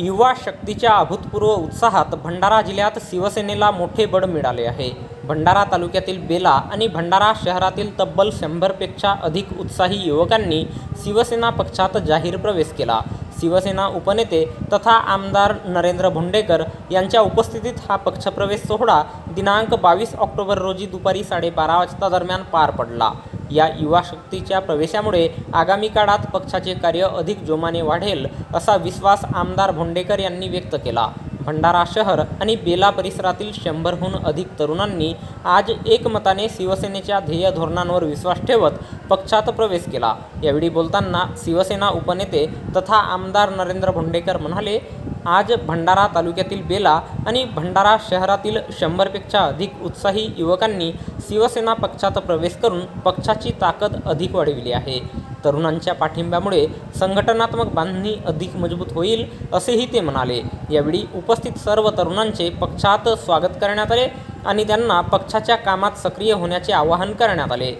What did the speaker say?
युवा शक्तीच्या अभूतपूर्व उत्साहात भंडारा जिल्ह्यात शिवसेनेला मोठे बळ मिळाले आहे. भंडारा तालुक्यातील बेला आणि भंडारा शहरातील तब्बल शंभरपेक्षा अधिक उत्साही युवकांनी शिवसेना पक्षात जाहीर प्रवेश केला. शिवसेना उपनेते तथा आमदार नरेंद्र भोंडेकर यांच्या उपस्थितीत हा पक्षप्रवेश सोहळा दिनांक बावीस ऑक्टोबर रोजी दुपारी साडेबारा वाजता दरम्यान पार पडला. या युवा शक्तीच्या प्रवेशामुळे आगामी काळात पक्षाचे कार्य अधिक जोमाने वाढेल असा विश्वास आमदार भोंडेकर यांनी व्यक्त केला. भंडारा शहर आणि बेला परिसरातील शंभरहून अधिक तरुणांनी आज एकमताने शिवसेनेच्या ध्येय धोरणांवर विश्वास ठेवत पक्षात प्रवेश केला. यावेळी बोलताना शिवसेना उपनेते तथा आमदार नरेंद्र भोंडेकर म्हणाले आज भंडारा तालुक्यातील बेला आणि भंडारा शहरातील शंभरपेक्षा अधिक उत्साही युवकांनी शिवसेना पक्षात प्रवेश करून पक्षाची ताकद अधिक वाढविली आहे. तरुणांच्या पाठिंब्यामुळे संघटनात्मक बांधणी अधिक मजबूत होईल असेही ते म्हणाले. यावेळी उपस्थित सर्व तरुणांचे पक्षात स्वागत करण्यात आले आणि त्यांना पक्षाच्या कामात सक्रिय होण्याचे आवाहन करण्यात आले.